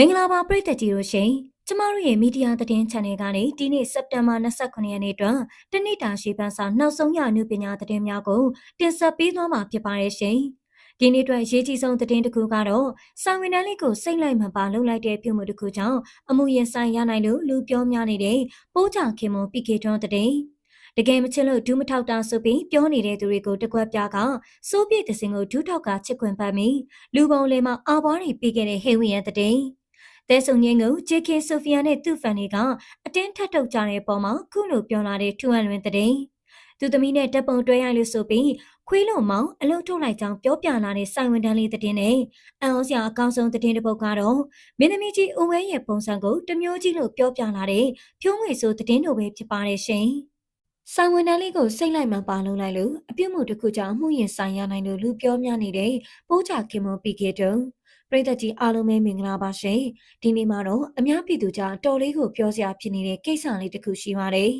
မင်္ဂလာပါပရိသတ်ကြီးတို့ရှင်ကျမတို့ရဲ့မီဒီယာသတင်း channel ကနေဒီနေ့စက်တင်ဘာ29ရက်နေ့တွင်တနေ့တာရှေ့ပန်းစာနောက်ဆုံးရအမှုပညာသတင်းများကိုတင်ဆက်ပေးသွားမှာဖြစ်ပါတယ်ရှင်ဒီနေ့အတွက်ရေးကြီးဆုံးသတင်းတစ်ခုကတော့စာဝင်တန်းလေးကိုစိတ်လိုက်မှပါလှုပ်လိုက်တဲ့ပြုမှုတစ်ခုကြောင့်အမှုရင်ဆိုင်ရနိုင်လို့လူပြောများနေတဲ့ပိုးချခင်မွန်ပီကေထွန်းသတင်းတကယ်မချစ်လို့ဒူးမထောက်တာဆိုပြီးပြောနေတဲ့သူတွေကိုတကွက်ပြားကစိုးပြည့်တစင်ကိုဒူးထောက်ကချစ်ခွင်ပတ်ပြီးလူပုံလေးမှာအာဘွားတွေပြီးခဲ့တဲ့ဟေဝီယန်တဲ့ တဲဆုံငင်းကို JK ဆိုဖီယာနဲ့သူ့ဖန်တွေကအတင်းထပ်ထုတ်ကြတဲ့ပုံမှာခုလိုပြောလာတဲ့ထူဟန်လွင်တဲ့သူသမီးနဲ့တပ်ပုံတွဲရိုက်လို့ဆိုပြီးခွေးလုံးမောင်အလုံးထုတ်လိုက်ကြောင်းပြောပြလာတဲ့စိုင်ဝန်တန်းလေးတဲ့နဲ့အန်အောစရာအကောင်းဆုံးတဲ့တစ်ပုဒ်ကတော့မင်းသမီးကြီးဦးဝဲရဲ့ပုံစံကိုတမျိုးကြီးလို့ပြောပြလာတဲ့ဖြိုးငွေဆိုတဲ့တို့ပဲဖြစ်ပါတယ်ရှင်။ဆိုင်ဝန်တန်းလေးကိုစိတ်လိုက်မှပါလုံးလိုက်လို့အပြုတ်မှုတစ်ခုကြောင့်မှုရင်ဆိုင်ရနိုင်လို့လူပြောများနေတဲ့ပိုးချခင်မပီကေတုံ ပရိသတ်ကြီးအားလုံးပဲမင်္ဂလာပါရှင်ဒီနေ့မှာတော့အများပြည်သူကြားတော်လေးကိုပြောစရာဖြစ်နေတဲ့ကိစ္စလေးတစ်ခုရှိပါတယ်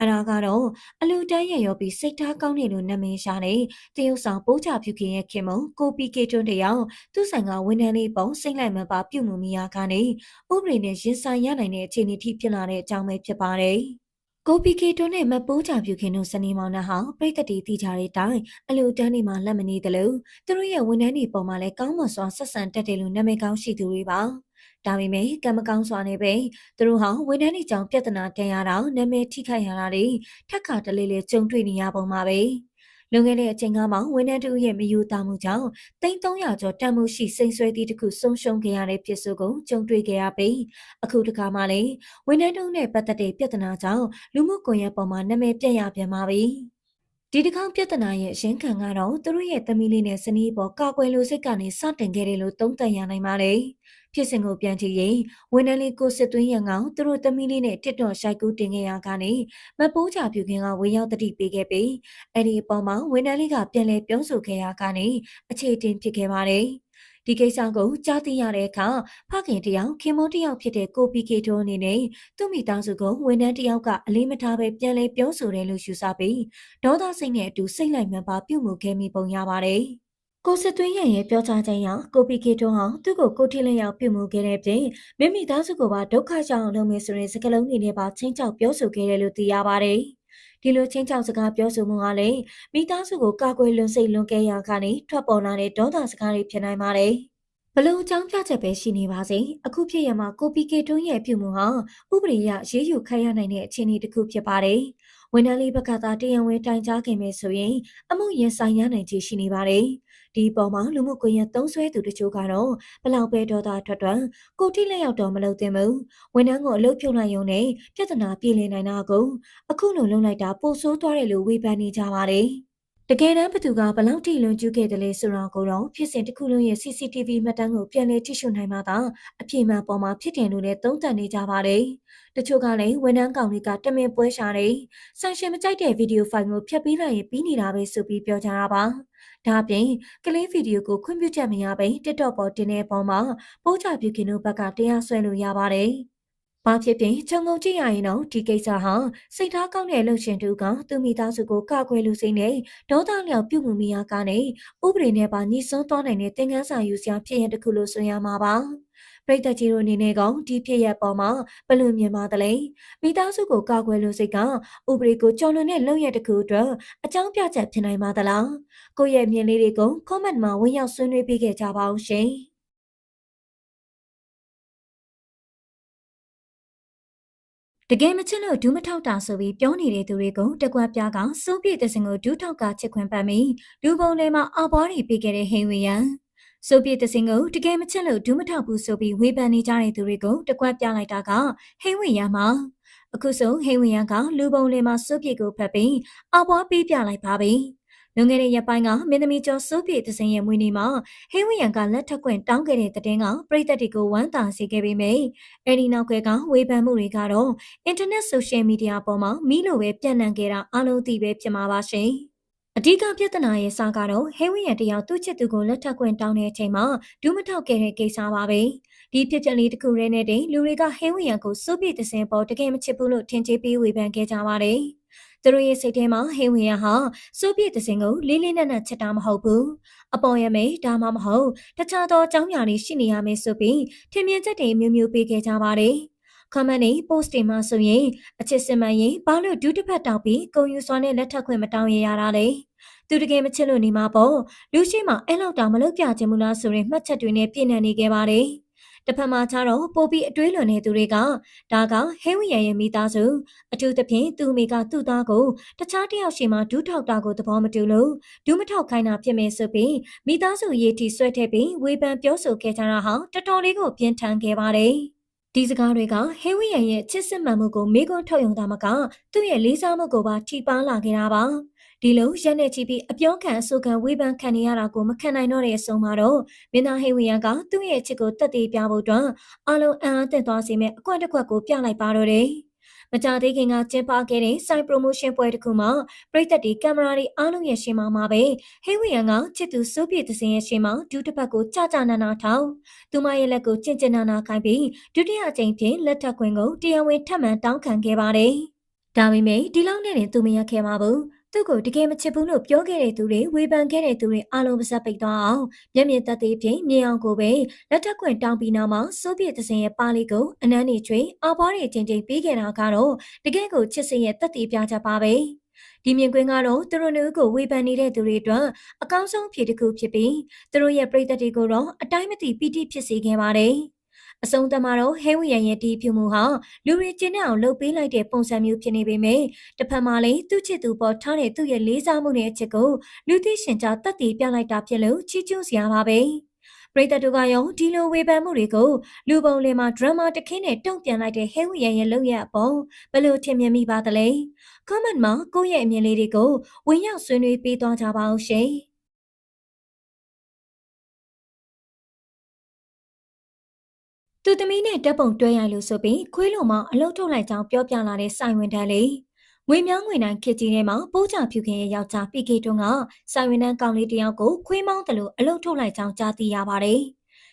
အရာကတော့အလူတန်းရရောပြီးစိတ်ထားကောင်းနေလို့နာမည်ရှာနေတရုတ်ဆောင်ပိုးချဖြူခင်ရဲ့ခင်မုံကိုပီကေတွန်းတယောက်သူ့ဆိုင်ကဝန်ထမ်းလေးပုံစိတ်လိုက်မပါပြုတ်မှုမိရာကနေဥပဒေနဲ့ရင်ဆိုင်ရနိုင်တဲ့အခြေအနေထိဖြစ်လာတဲ့အကြောင်းပဲဖြစ်ပါတယ် ကိုပီကေတွန်းနဲ့မပိုးချပြူခင်တို့စနေမောင်နှဟောင်းပြိတ္တတီတီကြတဲ့အတိုင်းအလူတန်းတွေမှာလက်မနေတယ်လို့သူတို့ရဲ့ဝန်ထမ်းတွေပုံမှာလည်းကောင်းမွန်စွာဆက်ဆံတတ်တယ်လို့နာမည်ကောင်းရှိသူတွေပါဒါပေမဲ့ကံမကောင်းစွာနဲ့ပဲသူတို့ဟာဝန်ထမ်းတွေကြောင့်ပြဿနာတင်ရတာနာမည်ထိခိုက်ရတာတွေထက်ခါတလေလေကြုံတွေ့နေရပုံပါပဲ။ လွန်ခဲ့တဲ့အချိန်ကမှဝန်ထမ်းတို့ရဲ့မယူသားမှုကြောင့်တိန်း300ကျော်တန်မှုရှိစိန်ဆွဲသည့်တစ်ခုဆုံးရှုံးခဲ့ရတဲ့ဖြစ်စုကိုကြုံတွေ့ခဲ့ရပြီးအခုတခါမှလည်းဝန်ထမ်းတို့နဲ့ပတ်သက်တဲ့ပြဿနာကြောင့်လူမှုကွန်ရက်ပေါ်မှာနာမည်ပြက်ရပြန်ပါပြီဒီတစ်ခေါက်ပြဿနာရဲ့အရှင်းခံကတော့သူတို့ရဲ့သမီးလေးနဲ့ဇနီးပေါ်ကာကွယ်လိုစိတ်ကနေစတင်ခဲ့တယ်လို့သုံးသပ်ရနိုင်ပါလေ ဖြစ်စဉ်ကိုပြန်ကြည့်ရင်ဝန်ထမ်းလေးကိုစစ်သွင်းရန်ကောင်သူတို့သမီးလေးနဲ့တစ်တော်ရှိုက်ကူးတင်ခဲ့ရကနေမပိုးချပြူခင်ကဝေရောက်တတိပေးခဲ့ပြီးအဲ့ဒီအပေါ်မှာဝန်ထမ်းလေးကပြန်လဲပြောဆိုခဲ့ရကနေအခြေတင်ဖြစ်ခဲ့ပါတယ်ဒီကိစ္စကိုကြားသိရတဲ့အခါဖခင်တယောက်ခင်မုန်းတယောက်ဖြစ်တဲ့ကိုပီကေတိုအနေနဲ့သူ့မိသားစုကိုဝန်ထမ်းတယောက်ကအလေးမထားပဲပြန်လဲပြောဆိုတယ်လို့ယူဆပြီးဒေါသစိတ်နဲ့အတူစိတ်လိုက်မှန်ပါပြုတ်မှုခဲ့မိပုံရပါတယ်။ ကိုစစ်သွင်းရဲ့ရဲ့ပြောကြားခြင်းကြောင့်ကိုပီကေတွန်းဟာသူ့ကိုကိုထိလင်းရောက်ပြုမှုခဲ့တဲ့ပြင်မိမိသားစုကိုပါဒုက္ခရောက်အောင်လုပ်မယ်ဆိုရင်စကလုံးတွေနဲ့ပါချင်းချောက်ပြောဆိုခဲ့တယ်လို့သိရပါတယ်။ဒီလိုချင်းချောက်စကားပြောဆိုမှုကလည်းမိသားစုကိုကာကွယ်လွန်စိတ်လွန်ကဲရာကနေထွက်ပေါ်လာတဲ့ဒေါသစကားတွေဖြစ်နိုင်ပါတယ်။ဘလို့အကြောင်းပြချက်ပဲရှိနေပါစေအခုဖြစ်ရမှာကိုပီကေတွန်းရဲ့ပြုမှုဟာဥပဒေအရရေးယူခံရနိုင်တဲ့အခြေအနေတစ်ခုဖြစ်ပါတယ်။ဝန်ထမ်းလေးဘက်ကသာတရားဝင်တိုင်ကြားခင်ပဲဆိုရင်အမှုရင်ဆိုင်ရနိုင်ခြေရှိနေပါတယ်။ ဒီပေါ်မှာလူမှုကွန်ရက်သုံးဆွဲသူတချို့ကတော့ဘလောက်ပဲဒေါသထွက်ထွက်ကိုတိလက်ရောက်တော့မလုပ်သင့်ဘူးဝန်ထမ်းကိုအလုပ်ဖြုတ်လိုက်ရုံနဲ့ပြဿနာပြေလည်နိုင်တာကိုအခုလိုလုပ်လိုက်တာပိုဆိုးသွားတယ်လို့ဝေဖန်နေကြပါတယ်တကယ်တမ်းဘသူကဘလောက်ထိလွန်ကျူးခဲ့တယ်လဲဆိုတော့ကိုတော့ဖြစ်စဉ်တစ်ခုလုံးရဲ့ CCTV မှတ်တမ်းကိုပြန်လည်ကြည့်ရှုနိုင်မှသာအပြည့်မှန်ပေါ်မှာဖြစ်တယ်လို့လည်းသုံးသပ်နေကြပါတယ်။ တချို့ကလည်းဝန်ထမ်းကောင်တွေကတမင်ပွဲရှာတယ်။ဆန်ရှင်မကြိုက်တဲ့ဗီဒီယိုဖိုင်ကိုဖျက်ပေးလိုက်ရင်ပြီးနေတာပဲဆိုပြီးပြောကြတာပါ။ဒါအပြင်ကလေးဗီဒီယိုကိုခွင့်ပြုချက်မရဘဲ TikTok ပေါ်တင်တဲ့ပုံမှာပို့ချပြုခင်တို့ဘက်ကတရားစွဲလို့ရပါတယ်။ဘာဖြစ်ဖြစ်ခြုံငုံကြည့်ရရင်တော့ဒီကိစ္စဟာစိတ်ထားကောင်းတဲ့လှုပ်ရှင်တူကသူမိသားစုကိုကကွယ်လူစိမ့်နဲ့ဒေါသလျောက်ပြုမှုမိအားကနေဥပဒေနဲ့ပါညှိစွန်းသွားနိုင်တဲ့သင်ခန်းစာယူစရာဖြစ်ရင်တခုလို့ဆိုရမှာပါ။ ပရိသတ်ကြီးတို့အနေနဲ့ကောင်ဒီဖြစ်ရပ်ပေါ်မှာဘယ်လိုမြင်ပါသလဲမိသားစုကိုကာကွယ်လို့စိတ်ကဥပဒေကိုကြော်လွန်တဲ့လုပ်ရတဲ့ခုအတွက်အကြောင်းပြချက်ဖြစ်နိုင်ပါသလားကိုယ့်ရဲ့မြင်လေးတွေကို comment မှာဝင်ရောက်ဆွေးနွေးပေးခဲ့ကြပါဦးရှင်တကယ်မချစ်လို့ဒူးမထောက်တာဆိုပြီးပြောနေတဲ့သူတွေကိုတကွက်ပြားကစိုးပြည့်တဲ့စင်ကိုဒူးထောက်ကချစ်ခွင့်ပန်ပြီးလူပုံထဲမှာအပွားတွေပေးခဲ့တဲ့ဟိန်ဝီယံ ဆိုပြတစင်ကိုတကယ်မချစ်လို့ဒူးမထောက်ဘူးဆိုပြီးဝေဖန်နေကြတဲ့သူတွေကိုတကွက်ပြလိုက်တာကဟိဝင်ရမှာအခုဆိုဟိဝင်ရကလူပုံလေးမှာဆိုပြကိုဖက်ပြီးအပွားပေးပြလိုက်ပါပြီလွန်ခဲ့တဲ့ရက်ပိုင်းကမင်းသမီးကျော်စိုးပြေတစင်ရဲ့မွေးနေ့မှာဟိဝီယန်ကလက်ထက်ခွင့်တောင်းခဲ့တဲ့တဲ့ကပရိသတ်တွေကိုဝမ်းသာစေခဲ့ပေမယ့်အဲဒီနောက်ကကဝေဖန်မှုတွေကတော့အင်တာနက်ဆိုရှယ်မီဒီယာပေါ်မှာမီးလိုပဲပြန့်နှံ့ခဲ့တာအလုံးသိပဲဖြစ်မှာပါရှင်။ အဓိကပြဿနာရဲ့စကတော့ဟဲဝင်းရတယောက်သူ့ချစ်သူကိုလက်ထပ်ခွင့်တောင်းတဲ့အချိန်မှာဒူးမထောက်ခဲ့တဲ့ကိစ္စပါပဲဒီဖြစ်ပျက်လေးတစ်ခုရဲနဲ့တင်လူတွေကဟဲဝင်းရကိုစိုးပြည့်တဲ့စင်ပေါ်တကယ်မချစ်ဘူးလို့ထင်ကြေးပေးဝေဖန်ခဲ့ကြပါတယ်သူတို့ရဲ့စိတ်ထဲမှာဟိဝေယဟာစိုးပြည့်တဲ့စင်ကိုလေးလေးနက်နက်ချက်တာမဟုတ်ဘူးအပေါ်ရမေဒါမှမဟုတ်တခြားသောအကြောင်းအရာတွေရှိနေရမယ်ဆိုပြီးထင်မြင်ချက်တွေမျိုးမျိုးပေးခဲ့ကြပါတယ်။ comment နဲ့ post တွေမှာဆိုရင်အချစ်စင်မှန်ရင်ဘာလို့ဒုတစ်ဖက်တောက်ပြီးကုံယူစွာနဲ့လက်ထပ်ခွင့်မတောင်းရရတာလဲ။သူတကယ်မချစ်လို့နေမှာပေါ့။လူရှိမှအဲ့လောက်တောင်မလုပ်ပြချင်ဘူးလားဆိုရင်မှတ်ချက်တွေနဲ့ပြည့်နေနေခဲ့ပါတယ်။တစ်ဖက်မှာကျတော့ပိုပြီးအတွေးလွန်နေသူတွေကဒါကဟဲဝီရန်ရဲ့မိသားစုအထူးသဖြင့်သူ့မိကသူ့သားကိုတခြားတယောက်ရှိမှဒူးထောက်တာကိုသဘောမတူလို့ဒူးမထောက်ခိုင်းတာဖြစ်မယ်ဆိုပြီးမိသားစုရေးတီဆွဲထည့်ပြီးဝေဖန်ပြောဆိုခဲ့ကြတာဟာတော်တော်လေးကိုပြင်းထန်ခဲ့ပါတယ် ဒီစကားတွေကဟဲဝီယန်ရဲ့ချစ်စစ်မှန်မှုကိုမေးခွန်းထုတ်ရုံသာမကသူ့ရဲ့လေးစားမှုကိုပါထိပါလာခဲ့တာပါဒီလိုရက်နေချီပြီးအပြောခံအဆိုခံဝေဖန်ခံနေရတာကိုမခံနိုင်တော့တဲ့အဆုံးမှာတော့မင်းသားဟေဝီယန်ကသူ့ရဲ့ချစ်ကိုတက်တည်ပြဖို့အတွက်အလုံးအံ့အားသင့်သွားစေမယ့်အကွက်တစ်ကွက်ကိုပြလိုက်ပါတော့တယ်။ မကြသေးခင်ကကျင်းပခဲ့တဲ့ site promotion ပွဲတစ်ခုမှာပရိသတ်တွေကင်မရာတွေအားလုံးရဲ့ရှေ့မှာမှာပဲဟေဝီယန်ကချစ်သူစိုးပြည့်သစင်ရဲ့ရှေ့မှာဒူးတစ်ဖက်ကိုကြာကြာနာနာထောင်သူမရဲ့လက်ကိုကျင်ကျင်နာနာခိုင်းပြီးဒုတိယအကြိမ်ဖြင့်လက်ထပ်ခွင့်ကိုတရားဝင်ထပ်မံတောင်းခံခဲ့ပါတယ်။ဒါပေမဲ့ဒီလောက်နဲ့တင်သူမရခဲ့မှာဘူး သူ့ကိုတကယ်မချစ်ဘူးလို့ပြောခဲ့တဲ့သူတွေဝေဖန်ခဲ့တဲ့သူတွေအားလုံးပါစပ်ပိတ်သွားအောင်မျက်မြင်သက်သေဖြင့်မြင်အောင်ကိုပဲလက်ထက်ခွင့်တောင်းပြီးနောက်မှာစိုးပြည့်သစင်ရဲ့ပါလီကိုအနမ်းနေချွေအပွားတွေချင်းချင်းပြီးခဲ့တာကတော့တကယ်ကိုချစ်စင်ရဲ့သက်သေပြကြပါပဲဒီမြင်ကွင်းကတော့သူတို့မျိုးကိုဝေဖန်နေတဲ့သူတွေအတွက်အကောင်းဆုံးဖြေတစ်ခုဖြစ်ပြီးသူတို့ရဲ့ပြည်သက်တွေကိုတော့အတိုင်းမသိပီတိဖြစ်စေခဲ့ပါတယ်။ အဆုံးသတ်မှာတော့ဟဲဝီယန်ရဲ့ဒီပြုမှုဟာလူတွေကျင်းအောင်လှုပ်ပေးလိုက်တဲ့ပုံစံမျိုးဖြစ်နေပေမဲ့တစ်ဖက်မှာလည်းသူ့ချစ်သူပေါ်ထားတဲ့သူ့ရဲ့လေးစားမှုနဲ့အချစ်ကိုလူသိရှင်ကြားတတ်သိပြလိုက်တာဖြစ်လို့ချီးကျူးစရာပါပဲပရိသတ်တို့ကရောဒီလိုဝေဖန်မှုတွေကိုလူပုံလင်မှာဒရမာတခင်းနဲ့တုံ့ပြန်လိုက်တဲ့ဟဲဝီယန်ရဲ့လုပ်ရအပေါ်ဘယ်လိုထင်မြင်မိပါသလဲ comment မှာကိုယ့်ရဲ့အမြင်လေးတွေကိုဝင်ရောက်ဆွေးနွေးပေးသွားကြပါအောင်ရှင် သူသမီးနဲ့တက်ပုံတွဲရိုက်လို့ဆိုပြီးခွေးလိုမှအလုတ်ထုတ်လိုက်ကြောင်းပြောပြလာတဲ့ဆိုင်ဝင်တန်းလေးငွေမြောင်းငွေနိုင်ခစ်ကြီးထဲမှာပိုးချဖြူခင်ရဲ့ယောက်ျားပီကေတွန်းကဆိုင်ဝင်တန်းကောင်လေးတယောက်ကိုခွေးမောင်းတယ်လို့အလုတ်ထုတ်လိုက်ကြောင်းကြားသိရပါတယ်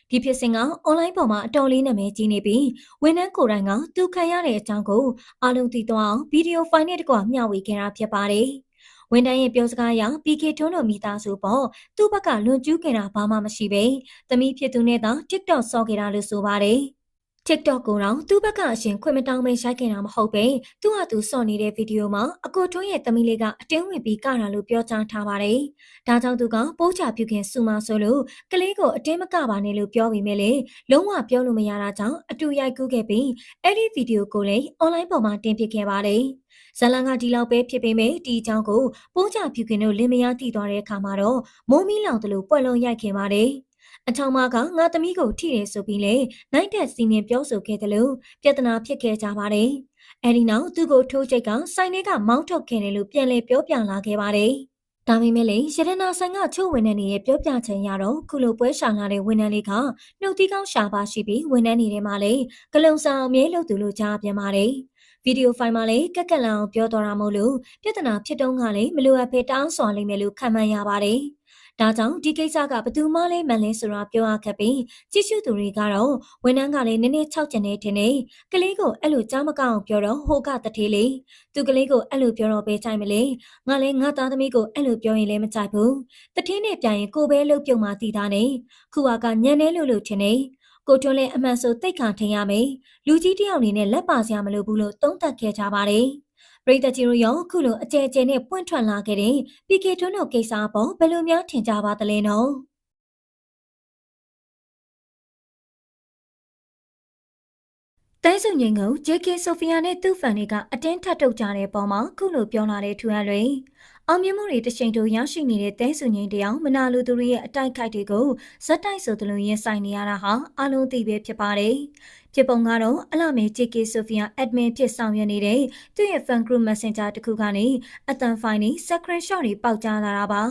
ဒီဖြစ်စဉ်ကအွန်လိုင်းပေါ်မှာအတော်လေးနာမည်ကြီးနေပြီးဝန်ထမ်းကိုယ်တိုင်ကသူခံရတဲ့အကြောင်းကိုအားလုံးသိသွားအောင်ဗီဒီယိုဖိုင်နဲ့တကွမျှဝေခဲ့တာဖြစ်ပါတယ်။ ဝန်တန်းရဲ့ပြောစကားအရ PK ထွန်းတို့မိသားစုပေါ်သူ့ဘက်ကလွန်ကျူးခဲ့တာဘာမှမရှိပဲ။သမီးဖြစ်သူနဲ့သာ TikTok ဆော့ခဲ့တာလို့ဆိုပါတယ်။ TikTok ကိုတော့သူ့ဘက်ကအရှင်ခွင့်မတောင်းပဲရိုက်ခဲ့တာမဟုတ်ပဲသူ့ဟာသူစော့နေတဲ့ဗီဒီယိုမှာအကိုထွန်းရဲ့သမီးလေးကအတင်းဝင်ပြီးကတာလို့ပြောကြားထားပါတယ်။ဒါကြောင့်သူကပိုးချပြုခင်စူမဆိုလို့ကလေးကိုအတင်းမကပါနဲ့လို့ပြောပြီးမြဲလေလုံးဝပြောလို့မရတာကြောင့်အတူရိုက်ကူးခဲ့ပြီးအဲ့ဒီဗီဒီယိုကိုလည်း online ပေါ်မှာတင်ပြခဲ့ပါတယ်။ ဇလန်ကဒီလောက်ပဲဖြစ်ပေမဲ့ဒီအကြောင်းကိုပိုးချပြုခင်တို့လင်မယားတည်သွားတဲ့အခါမှာတော့မိုးမီးလောင်တယ်လို့ပွက်လုံးရိုက်ခင်ပါတယ်။အချောင်းမကငါသမီးကိုထိတယ်ဆိုပြီးလေနိုင်တဲ့စီနင်ပြောဆိုခဲ့တယ်လို့ပြဿနာဖြစ်ခဲ့ကြပါတယ်။အဲဒီနောက်သူ့ကိုထိုးချိတ်ကဆိုင်ထဲကမောင်းထုတ်ခဲ့တယ်လို့ပြန်လည်ပြောပြလာခဲ့ပါတယ်။ ဒါပေမဲ့လေရတနာဆိုင်ကချို့ဝန်ထမ်းတွေရဲ့ပြောပြချက်ရတော့ခုလိုပွဲရှာလာတဲ့ဝန်ထမ်းလေးကနှုတ်သီးကောင်းရှာပါရှိပြီးဝန်ထမ်းတွေထဲမှာလေဂလုံဆောင်အမြဲလုပ်သူလို့ကြားပြန်ပါတယ်။ဗီဒီယိုဖိုင်မှာလည်းကက်ကက်လန်အောင်ပြောတော်တာမို့လို့ပြဿနာဖြစ်တုန်းကလည်းမလိုအပ်ဘဲတောင်းဆွာလိမ့်မယ်လို့ခံမှန်းရပါတယ်။ ဒါကြောင့်ဒီကိစ္စကဘသူမှလည်းမလဲဆိုတာပြောရခက်ပြီးကြည့်ရှုသူတွေကတော့ဝန်ထမ်းကလည်းနည်းနည်းခြောက်ကျင်နေတယ်နဲ့ကလေးကိုအဲ့လိုကြားမကောင်းပြောတော့ဟိုကတထေးလေးသူကလေးကိုအဲ့လိုပြောတော့ပဲကြိုက်မလဲငါလည်းငါသားသမီးကိုအဲ့လိုပြောရင်လည်းမကြိုက်ဘူးတထေးနဲ့ပြန်ရင်ကိုပဲလှုပ်ပြုံမှတည်တာနဲ့ခုကကညံနေလို့လို့ထင်နေကိုထွန်းလည်းအမှန်ဆိုတိတ်ခါထင်ရမယ်လူကြီးတယောက်အနေနဲ့လက်ပါစရာမလိုဘူးလို့သုံးသပ်ခဲ့ကြပါတယ် ပရိသတ်ကြီးတို့ရောခုလိုအကျယ်ကျယ်နဲ့ပွင့်ထွက်လာခဲ့တဲ့ PK တွန်းတို့ကိစ္စအပေါ်ဘယ်လိုများထင်ကြပါသလဲနော်တဲစုံငင်ကို JK ဆိုဖီယာနဲ့သူ့ဖန်တွေကအတင်းထပ်ထုတ်ကြတဲ့ပုံမှာခုလိုပြောလာတဲ့ထူဟန်တွေ အောင်မြင်မှုတွေတရှိန်တို့ရရှိနေတဲ့တဲစုံငင်တယောက်မနာလူသူတွေရဲ့အတိုက်ခိုက်တွေကိုဇက်တိုက်ဆိုသလိုရင်ဆိုင်နေရတာဟာအလုံးသိပဲဖြစ်ပါတယ်ဖြစ်ပုံကတော့အလာမေ JK Sophia admin ဖြစ်ဆောင်ရွက်နေတဲ့သူ့ရဲ့ fan group messenger တခုကနေအတန်ဖိုင်နဲ့ screenshot တွေပေါက်ကြားလာတာပါ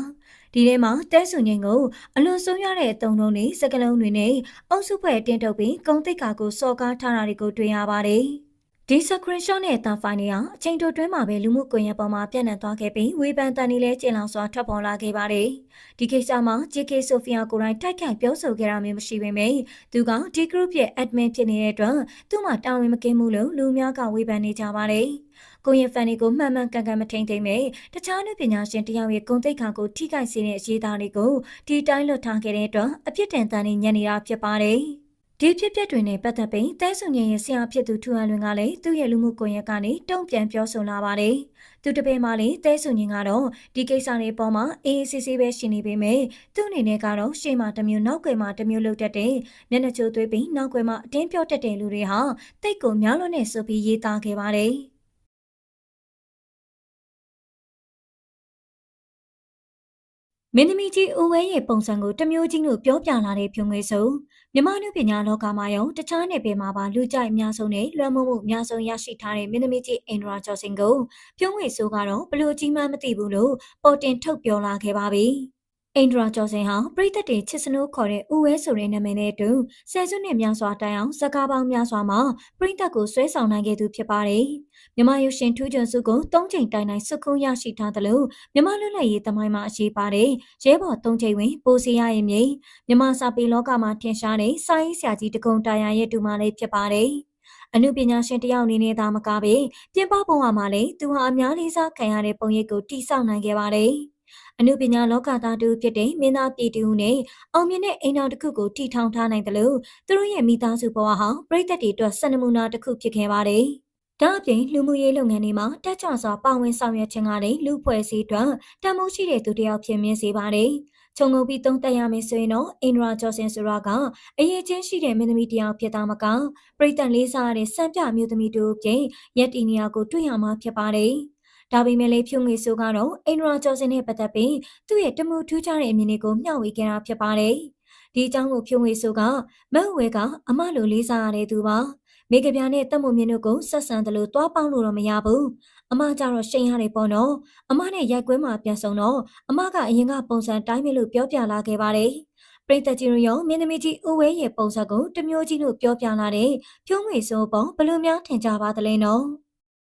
ဒီထဲမှာတဲဆုငင်းကိုအလွန်ဆုံးရတဲ့အတုံးလုံးတွေစကလုံးတွေနဲ့အုပ်စုဖွဲ့တင်းထုတ်ပြီးကုန်းတိတ်ကာကိုစော်ကားထားတာတွေကိုတွေ့ရပါတယ် ဒီစခရင်ရှော့နဲ့တာဖိုင်တွေဟာအချိန်တိုတွင်းမှာပဲလူမှုကွန်ရက်ပေါ်မှာပြန့်နှံ့သွားခဲ့ပြီးဝေဖန်တန်နေလဲကျင်လောင်စွာထွက်ပေါ်လာခဲ့ပါတယ်။ဒီကိစ္စမှာ JK Sophia ကိုယ်တိုင်တိုက်ခိုက်ပြောဆိုခဲ့တာမျိုးမရှိပေမဲ့သူကဒီ group ရဲ့ admin ဖြစ်နေတဲ့အတွက်သူ့မှာတာဝန်မကင်းဘူးလို့လူများကဝေဖန်နေကြပါတယ်။ကိုယ့်ရဲ့ဖန်တွေကိုမှန်မှန်ကန်ကန်မထိန်သိမ်းမဲ့တခြားလူပညာရှင်တယောက်ရဲ့ဂုဏ်သိက္ခာကိုထိခိုက်စေတဲ့အရေးသားတွေကိုဒီတိုင်းလွတ်ထားခဲ့တဲ့အတွက်အပြစ်တင်တန်နေညံ့နေတာဖြစ်ပါတယ်။ ဒီဖြစ်ပျက်တွေနဲ့ပတ်သက်ပြီးတဲဆုငင်ရဲ့ဆရာဖြစ်သူထူဟန်လွင်ကလည်းသူ့ရဲ့လူမှုကွန်ရက်ကနေတုံ့ပြန်ပြောဆိုလာပါတယ်။သူတပည့်မှလည်းတဲဆုငင်ကတော့ဒီကိစ္စတွေပေါ်မှာအေးအေးဆေးဆေးပဲရှိနေပေမဲ့သူ့အနေနဲ့ကတော့ရှေ့မှာတစ်မျိုးနောက်ကွယ်မှာတစ်မျိုးလှုပ်တတ်တဲ့မျက်နှာချိုးသွေးပြီးနောက်ကွယ်မှာအတင်းပြောတတ်တဲ့လူတွေဟာတိတ်ကိုများလွန်းနေဆိုပြီးရေးသားခဲ့ပါတယ်။ မင်းသမီးကြီးဦးဝဲရဲ့ပုံစံကိုတမျိုးချင်းလို့ပြောပြလာတဲ့ဖြုံငွေစုမြမနုပညာလောကမှာရောတခြားနယ်ပယ်မှာပါလူကြိုက်အများဆုံးနဲ့လွှမ်းမိုးမှုအများဆုံးရရှိထားတဲ့မင်းသမီးကြီးအင်ဒရာကျော်စင်ကိုဖြုံငွေစုကတော့ဘလို့ကြီးမှမသိဘူးလို့ပေါ်တင်ထုတ်ပြောလာခဲ့ပါပြီ။ အိန္ဒြာကျော်စင်ဟာပရိသတ်တွေချစ်စနိုးခေါ်တဲ့ဦးဝဲဆိုတဲ့နာမည်နဲ့အတူဆယ်စုနှစ်များစွာတိုင်အောင်စကားပေါင်းများစွာမှာပရိသတ်ကိုဆွဲဆောင်နိုင်ခဲ့သူဖြစ်ပါတယ်။မြမရုပ်ရှင်ထူးချွန်စုကို၃ချိန်တိုင်တိုင်စုခုံးရရှိထားသလိုမြမလွတ်လပ်ရေးသမိုင်းမှာအရေးပါတဲ့ရဲဘော်၃ချိန်ဝင်ပိုစီရရဲ့မြေမြမစာပေလောကမှာထင်ရှားတဲ့စာရေးဆရာကြီးတကုံတာယာရဲ့တူမလေးဖြစ်ပါတယ်။အမှုပညာရှင်တယောက်အနေနဲ့သာမကပဲပြင်ပဘဝမှာလည်းသူဟာအများလေးစားခံရတဲ့ပုံရိပ်ကိုတိစောက်နိုင်ခဲ့ပါတယ်။ အမှုပညာလောကသားတူဖြစ်တဲ့မင်းသားပြည်သူနဲ့အောင်မြင်တဲ့အိမ်တော်တစ်ခုကိုတည်ထောင်ထားနိုင်တယ်လို့သူတို့ရဲ့မိသားစုဘဝဟာပြည်သက်တွေအတွက်စံနမူနာတစ်ခုဖြစ်ခဲ့ပါတယ်။ဒါအပြင်လူမှုရေးလုပ်ငန်းတွေမှာတက်ကြွစွာပါဝင်ဆောင်ရွက်ခြင်းကလည်းလူဖွဲ့စည်းအတွက်တမိုးရှိတဲ့သူတစ်ယောက်ဖြစ်မြင်စေပါတယ်။ခြုံငုံပြီးသုံးသပ်ရမယ်ဆိုရင်တော့အင်ဒရာဂျော်ဆင်ဆိုတာကအရေးချင်းရှိတဲ့မင်းသမီးတစ်ယောက်ဖြစ်သားမကပြည်သက်လေးစားတဲ့စံပြမျိုးသမီးတို့ပြင်ရက်တီနီယာကိုတွေ့ရမှာဖြစ်ပါတယ်။ ဒါပေမဲ့လည်းဖြုံငွေဆိုကတော့အိန္ဒြာကျော်စင်နဲ့ပတ်သက်ပြီးသူ့ရဲ့တမှုထူးခြားတဲ့အမြင်တွေကိုမျှဝေခဲ့တာဖြစ်ပါတယ်။ဒီအကြောင်းကိုဖြုံငွေဆိုကမဟုတ်ဝဲကအမလိုလေးစားရတဲ့သူပါ။မိကပြားနဲ့တက်မှုမြင့်တို့ကိုဆက်ဆံတယ်လို့တွားပေါင်းလို့တော့မရဘူး။အမကြတော့ရှိန်ရတယ်ပေါ့နော်။အမနဲ့ရိုက်ကွဲမှာပြန်ဆုံတော့အမကအရင်ကပုံစံတိုင်းပဲလို့ပြောပြလာခဲ့ပါတယ်။ပရိသတ်ကြီးရောမင်းသမီးကြီးဦးဝဲရဲ့ပုံစံကိုတမျိုးကြီးလို့ပြောပြလာတဲ့ဖြိုးငွေစိုးပုံဘယ်လိုများထင်ကြပါသလဲနော်။